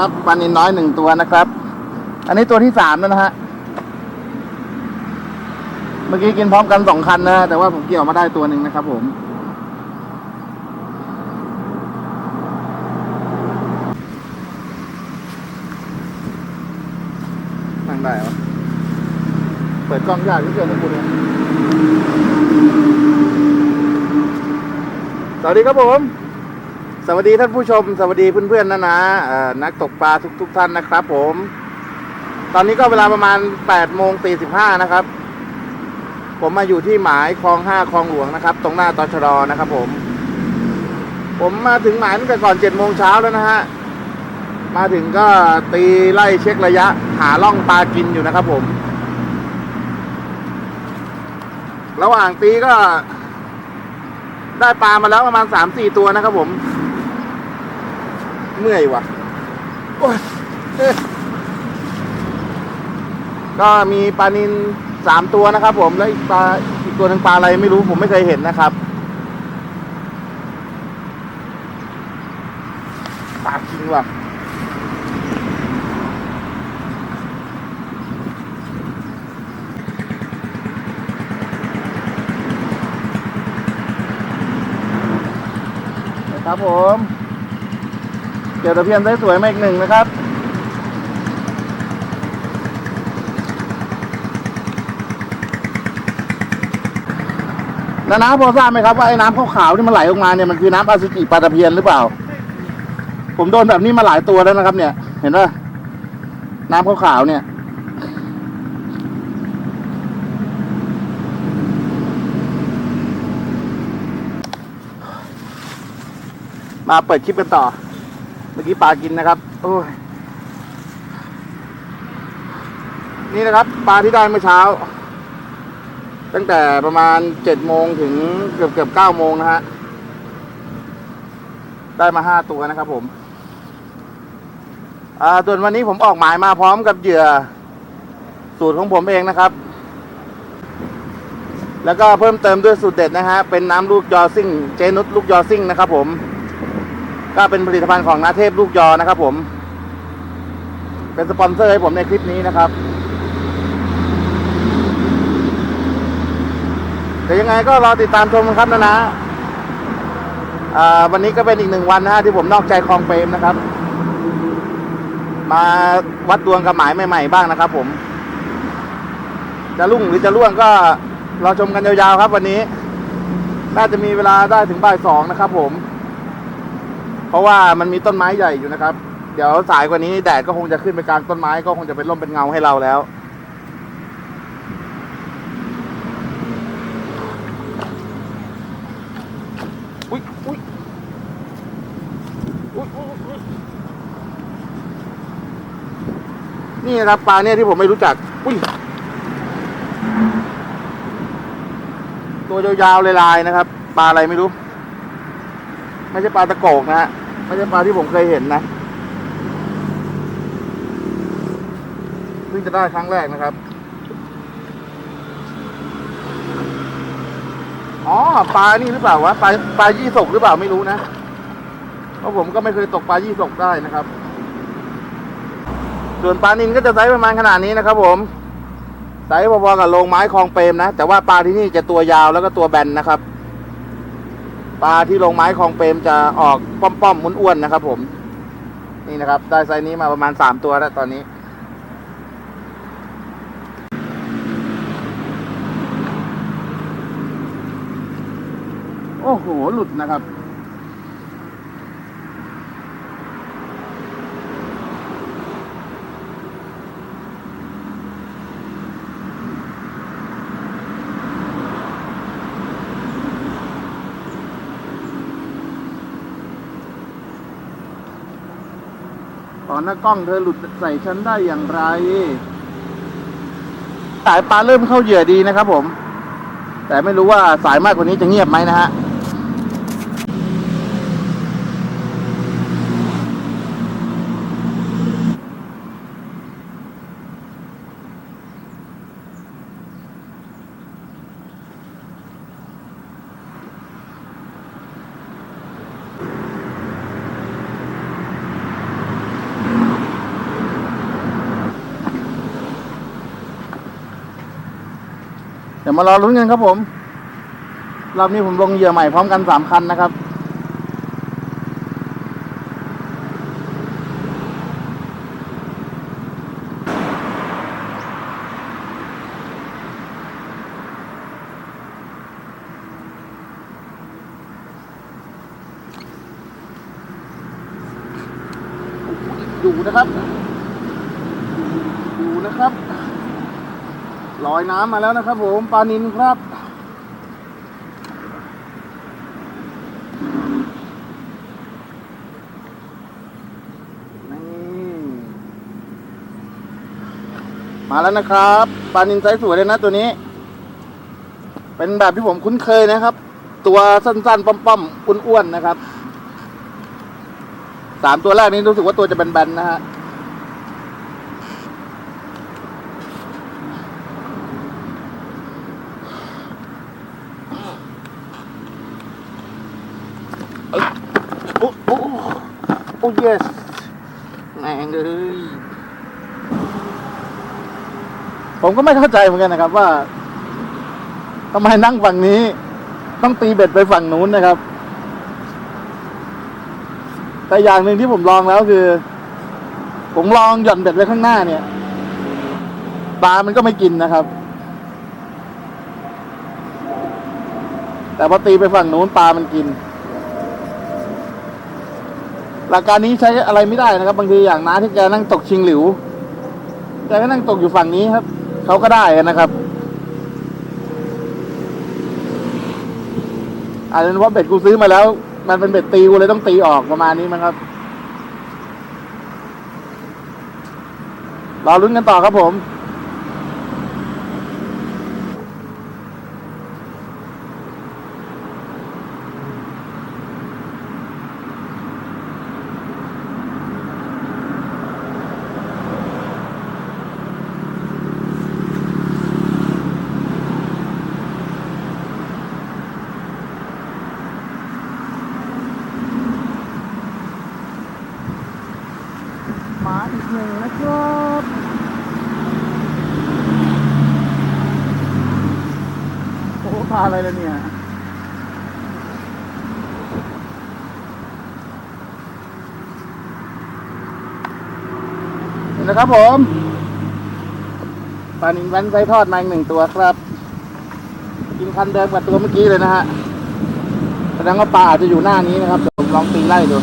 ครับปลานินน้อยหนึ่งตัวนะครับ อันนี้ตัวที่สามแล้วนะฮะ เมื่อกี้กินพร้อมกันสองคันนะแต่ว่าผมเกี่ยวมาได้ตัวหนึ่งนะครับ ผมนั่งได้ปะเปิดกล้องยากที่เกินนะคุณเนี่ยสวัสดีครับผม สวัสดีท่านผู้ชม สวัสดีเพื่อนๆนะนะนักตกปลาทุกๆท่านนะครับ ผม ตอนนี้ก็เวลาประมาณ8โมง45นะครับ ผมมาอยู่ที่หมายคลอง5คลองหลวงนะครับ ตรงหน้าตชดนะครับ ผม ผมมาถึงหมายตั้งแต่ก่อน7โมงเช้าแล้วนะฮะมาถึงก็ตีไล่เช็คระยะ หาล่องปลากินอยู่นะครับ ผม ระหว่างตีก็ได้ปลามาแล้วประมาณสามสี่ตัวนะครับผม เมื่อยว่ะก็มีปลานินสามตัวนะครับ ผมแล้วอีกปลาอีกตัวหนึ่งปลาอะไรไม่รู้ผมไม่เคยเห็นนะครับปลาจริงว่ะนะครับผม เกี่ยวตะเพียนได้สวยมาอีกหนึ่งนะครับแล้วน้ำพอทราบไหมครับว่าไอ้น้ำขาวๆที่มันไหลออกมาเนี่ยมันคือน้ำอสุจิปลาตะเพียนหรือเปล่า ผมโดนแบบนี้มาหลายตัวแล้วนะครับ เนี่ย เห็นป่ะน้ำขาวๆเนี่ยมาเปิดคลิปกันต่อ มื่อกี้ปลากินนะครับโอ้ยนี่นะครับ ปลาที่ได้เมื่อเช้า ตั้งแต่ประมาณเจ็ดโมงถึงเกือบเกือบเก้าโมงนะฮะได้มาห้าตัวนะครับผมอ่าส่วนวันนี้ผมออกหมายมาพร้อมกับเหยื่อ สูตรของผมเองนะครับ แล้วก็เพิ่มเติมด้วยสูตรเด็ดนะฮะเป็นน้ำลูกยอซิ่ง เจนุสลูกยอซิ่งนะครับผม ก็เป็นผลิตภัณฑ์ของนาเทพลูกยอนะครับผม เป็นสปอนเซอร์ให้ผมในคลิปนี้นะครับแต่ยังไงก็รอติดตามชมกันครับนะนะวันนี้ก็เป็นอีกหนึ่งวันนะฮะที่ผมนอกใจคลองเปรมนะครับ มาวัดดวงกับหมายใหม่ๆบ้างนะครับ ผม จะรุ่งหรือจะร่วงก็รอชมกันยาวๆครับ วันนี้ น่าจะมีเวลาได้ถึงบ่ายสองนะครับ ผม เพราะว่ามันมีต้นไม้ใหญ่อยู่นะครับ เดี๋ยวสายกว่านี้แดดก็คงจะขึ้นไปกลางต้นไม้ก็คงจะเป็นร่มเป็นเงาให้เราแล้ว อุ้ยอุ้ยอุ๊ยอุ๊ยอุ๊ยนี่นะครับปลาเนี่ยที่ผมไม่รู้จัก อุ้ยตัวยาวๆลายๆนะครับ ปลาอะไรไม่รู้ ไม่ใช่ปลาตะโกกนะฮะ ไม่ใช่ปลาที่ผมเคยเห็นนะเพิ่งจะได้ครั้งแรกนะครับ อ๋อปลานี่หรือเปล่าวะปลาปลายี่สกหรือเปล่าไม่รู้นะเพราะผมก็ไม่เคยตกปลายี่สกได้นะครับ ส่วนปลานินก็จะไซส์ประมาณขนาดนี้นะครับ ผมไซส์พอๆกับโรงไม้คลองเปรมนะแต่ว่าปลาที่นี่จะตัวยาวแล้วก็ตัวแบนนะครับ ปลาที่ลงไม้คลองเปรมจะออกป้อมๆมุนอ้วนๆนะครับ ผม นี่นะครับ ได้ไซส์นี้มาประมาณสามตัวแล้วตอนนี้โอ้โห หลุดนะครับ ตอนหน้ากล้องเธอหลุดใส่ฉันได้อย่างไร สายปลาเริ่มเข้าเหยื่อดีนะครับผม แต่ไม่รู้ว่าสายมากกว่านี้จะเงียบไหมนะฮะ เดี๋ยวมารอลุ้นกันครับผมรอบนี้ผมลงเหยื่อใหม่พร้อมกันสามคันนะครับ อยู่นะครับ อยู่นะครับ ลอยน้ำมาแล้วนะครับผมปลานินครับนี่มาแล้วนะครับปลานินไซส์สวยเลยนะตัวนี้ เป็นแบบที่ผมคุ้นเคยนะครับ ตัวสั้นๆป้อมๆอ้วนๆนะครับสามตัวแรกนี้รู้สึกว่าตัวจะแบนๆนะฮะ โอ้โอ้โอ้ yes แม่งเลยผมก็ไม่เข้าใจเหมือนกันนะครับว่าทำไมนั่งฝั่งนี้ ต้องตีเบ็ดไปฝั่งนู้นนะครับ แต่อย่างหนึ่งที่ผมลองแล้วคือ ผมลองหย่อนเบ็ดไว้ข้างหน้าเนี่ยปลามันก็ไม่กินนะครับ แต่พอตีไปฝั่งนู้นปลามันกิน หลักการนี้ใช้อะไรไม่ได้นะครับ บางทีอย่างน้าที่แกนั่งตกชิงหลิวแกก็นั่งตกอยู่ฝั่งนี้ครับเขาก็ได้นะครับอาจจะเพราะเบ็ดกูซื้อมาแล้ว มันเป็นเบ็ดตีกูเลยต้องตีออกประมาณนี้มั้งครับรอลุ้นกันต่อครับผม มาอีกหนึ่งนะครับโอ้โหพาอะไรแล้วเนี่ยนี่นะครับผมปลานินแว้นไซทอดมาอีกหนึ่งตัวครับ กินคันเดิมกับตัวเมื่อกี้เลยนะฮะแสดงว่าปลาอาจจะอยู่หน้านี้นะครับผมลองตีไล่ดู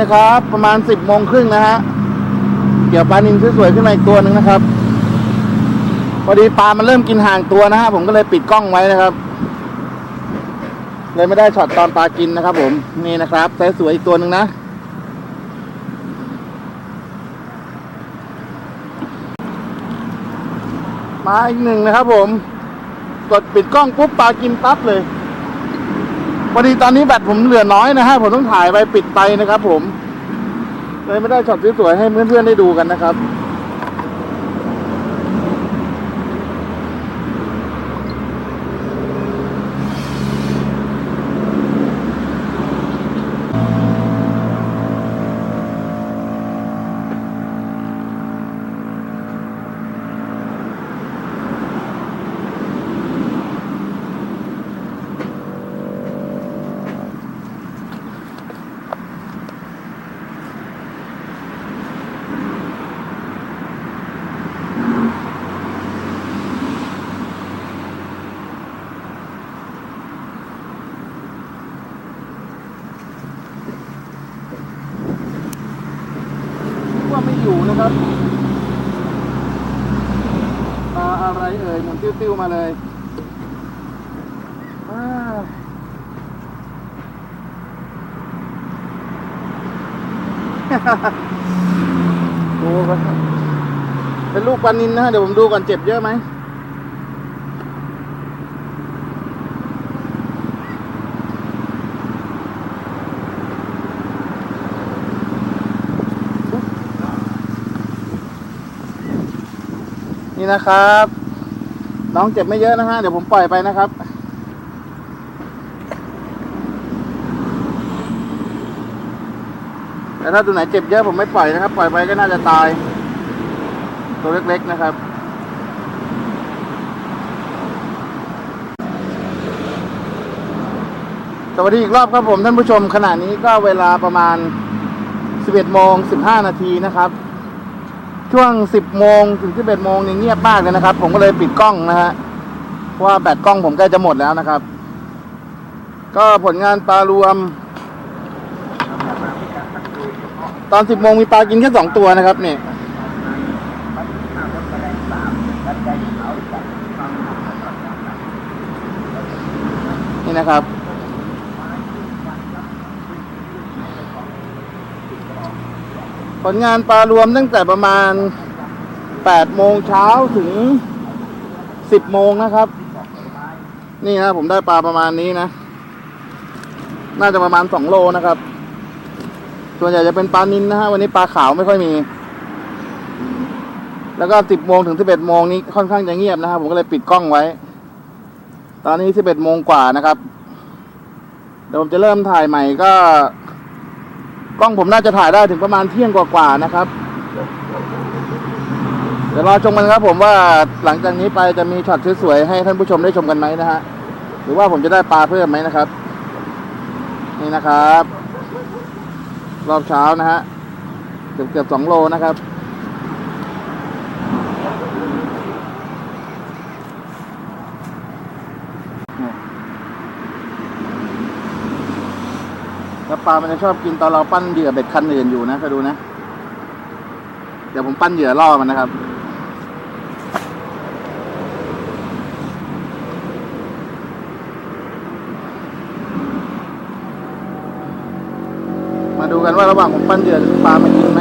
นะครับ ประมาณสิบโมงครึ่งนะฮะเกี่ยวปลานินสวยๆขึ้นมาอีกตัวหนึ่งนะครับ พอดีปลามันเริ่มกินห่างตัวนะฮะผมก็เลยปิดกล้องไว้นะครับ เลยไม่ได้ช็อตตอนปลากินนะครับ ผมนี่นะครับไซส์สวยอีกตัวหนึ่งนะมาอีกหนึ่งนะครับ ผม กดปิดกล้องปุ๊บปลากินปั๊บเลย พอดีตอนนี้แบตผมเหลือน้อยนะฮะผมต้องถ่ายไปปิดไปนะครับผมเลยไม่ได้ช็อตสวยๆให้เพื่อนๆได้ดูกันนะครับ ว่าไม่อยู่นะครับปลาอะไรเอ่ยห มุนติ้วๆมาเลยอ้าวโอ้ครับเป็นลูกปลานินนะฮะเดี๋ยวผมดูก่อนเจ็บเยอะไหมนี่นะครับ น้องเจ็บไม่เยอะนะฮะ เดี๋ยวผมปล่อยไปนะครับ แต่ถ้าตัวไหนเจ็บเยอะผมไม่ปล่อยนะครับ ปล่อยไปก็น่าจะตาย ตัวเล็กๆนะครับสวัสดีอีกรอบครับผมท่านผู้ชมขณะนี้ก็เวลาประมาณ 11โมง15 นาทีนะครับ ช่วง 10 โมงถึง 11 โมงนี่เงียบมากเลยนะครับ ผมก็เลยปิดกล้องนะฮะเพราะว่าแบตกล้องผมใกล้จะหมดแล้วนะครับ ก็ผลงานปลารวม ตอน 10 โมงมีปลากินแค่ 2 ตัวนะครับนี่นี่นะครับ ผลงานปลารวมตั้งแต่ประมาณ8โมงเช้าถึง 10 โมงนะครับ นี่นะผมได้ปลาประมาณนี้นะ น่าจะประมาณ 2 โลนะครับ ส่วนใหญ่จะเป็นปลานินนะฮะวันนี้ปลาขาวไม่ค่อยมี แล้วก็ 10 โมงถึง 11 โมงนี้ค่อนข้างจะเงียบนะครับ ผมก็เลยปิดกล้องไว้ ตอนนี้ 11 โมงกว่านะครับ เดี๋ยวผมจะเริ่มถ่ายใหม่ก็ กล้องผมน่าจะถ่ายได้ถึงประมาณเที่ยงกว่าๆนะครับ เดี๋ยวรอชมกันครับผมว่าหลังจากนี้ไปจะมีช็อตสวยๆให้ท่านผู้ชมได้ชมกันไหมนะฮะหรือว่าผมจะได้ปลาเพิ่มไหมนะครับ นี่นะครับ รอบเช้านะฮะเกือบเกือบสองโลนะครับ ปลามันจะชอบกินตอนเราปั้นเหยื่อเบ็ดคันอื่นอยู่นะคอยดูนะ เดี๋ยวผมปั้นเหยื่อล่อมันนะครับ มาดูกันว่าระหว่างผมปั้นเหยื่อปลามันกินไหม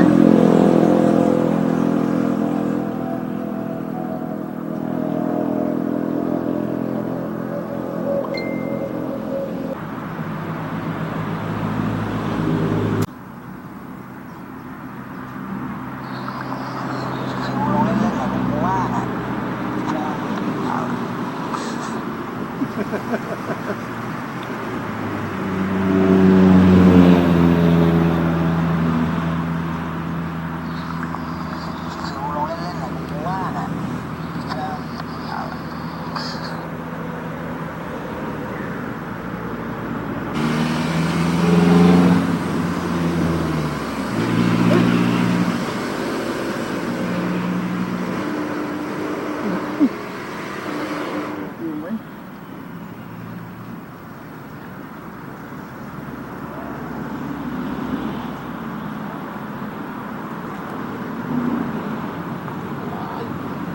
อยู่ไหม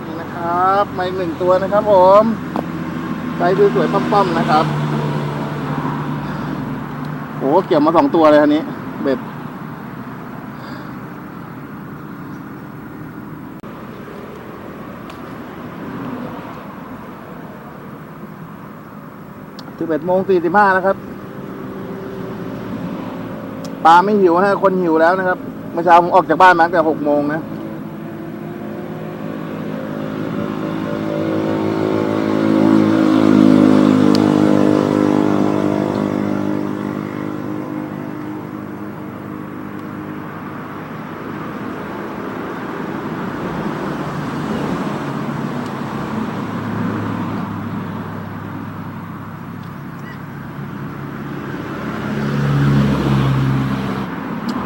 นี่นะครับ มาอีกหนึ่งตัวนะครับ ผมไซส์สวยๆป้อมๆนะครับโอ้เกี่ยวมาสองตัวเลยคันนี้ เบ็ดสิบเอ็ดโมงสี่สิบห้านะครับปลาไม่หิวนะคนหิวแล้วนะครับเมื่อเช้าผมออกจากบ้านมาตั้งแต่หกโมงนะ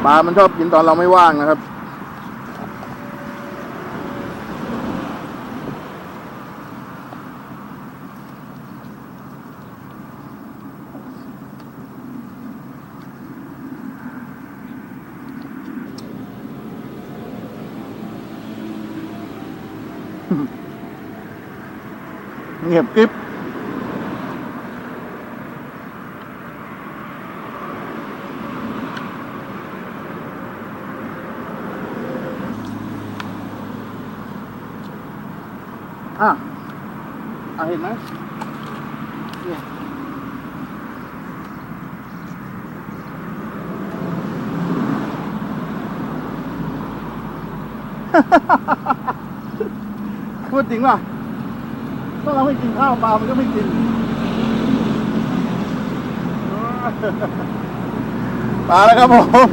ปลา มันชอบกินตอนเราไม่ว่างนะครับ เงียบกริบ อะอะเห็นไหมเนี่ยพูดจริงป่ะถ้าเราไม่กินข้าวปลา มันก็ไม่กินปลาแล้วครับผม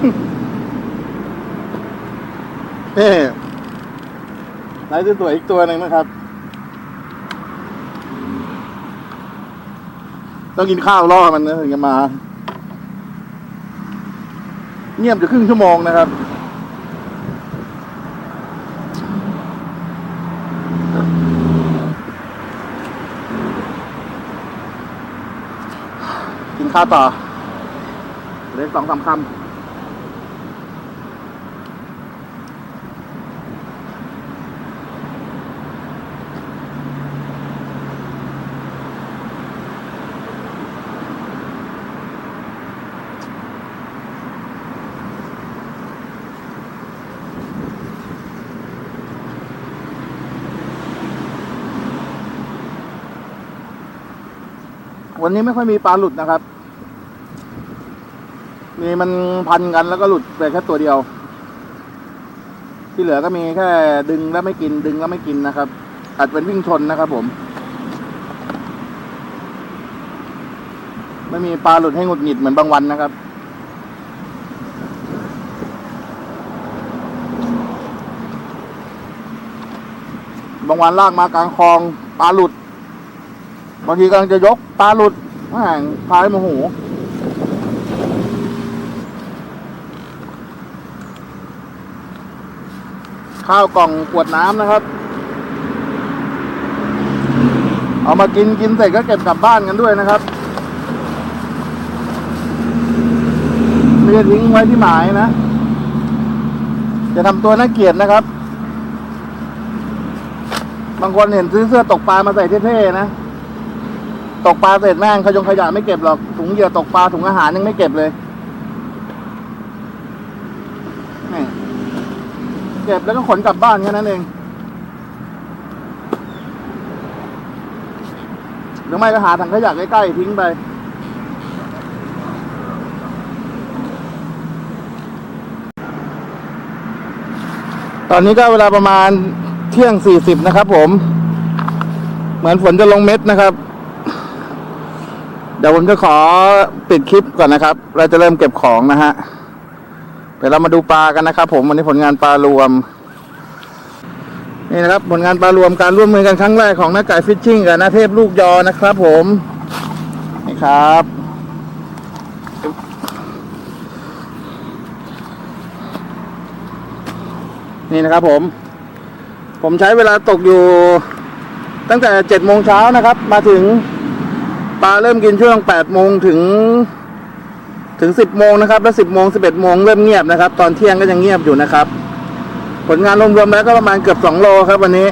นี่ไหนสวยๆอีกตัวหนึ่งนะครับ ต้องกินข้าวล่อมันนะถึงจะมา เงียบจะครึ่งชั่วโมงนะครับ กินข้าวต่อเล็กสองสามคำ วันนี้ไม่ค่อยมีปลาหลุดนะครับ มีมันพันกันแล้วก็หลุดไปแค่ตัวเดียว ที่เหลือก็มีแค่ดึงแล้วไม่กิน ดึงแล้วไม่กินนะครับ อาจเป็นวิ่งชนนะครับผม ไม่มีปลาหลุดให้หงุดหงิดเหมือนบางวันนะครับบางวันลากมากลางคลองปลาหลุด บางทีกำลังจะยกปลาหลุดแม่งพายโมโหข้าวกล่องขวดน้ำนะครับ เอามากินกินเสร็จก็เก็บกลับบ้านกันด้วยนะครับไม่ได้ทิ้งไว้ที่หมายนะ จะทำตัวน่าเกลียดนะครับ บางคนเห็นซื้อเสื้อตกปลามาใส่เท่ๆนะ ตกปลาเสร็จแม่งขยงขยะไม่เก็บหรอกถุงเหยื่อตกปลาถุงอาหารยังไม่เก็บเลยเก็บแล้วก็ขนกลับบ้านแค่นั้นเองหรือไม่ก็หาถังขยะใกล้ๆทิ้งไปตอนนี้ก็เวลาประมาณเที่ยงสี่สิบนะครับผม เหมือนฝนจะลงเม็ดนะครับ เดี๋ยวผมจะขอปิดคลิปก่อนนะครับ เราจะเริ่มเก็บของนะฮะเดี๋ยวเรามาดูปลากันนะครับ ผมวันนี้ผลงานปลารวม นี่นะครับ ผลงานปลารวมการร่วมมือกันครั้งแรกของนักไก่ฟิชชิ่งกับนาเทพลูกยอนะครับ ผมนี่ครับนี่นะครับผม ผมใช้เวลาตกอยู่ตั้งแต่เจ็ดโมงเช้านะครับ มาถึง ลาเริ่มกินช่วง8โมงถึง ถึง 10 โมงนะครับ แล้ว 10 โมง 11 โมงเริ่มเงียบนะครับ ตอนเที่ยงก็ยังเงียบอยู่นะครับ ผลงานรวมๆแล้วก็ประมาณเกือบ 2 โลครับวันนี้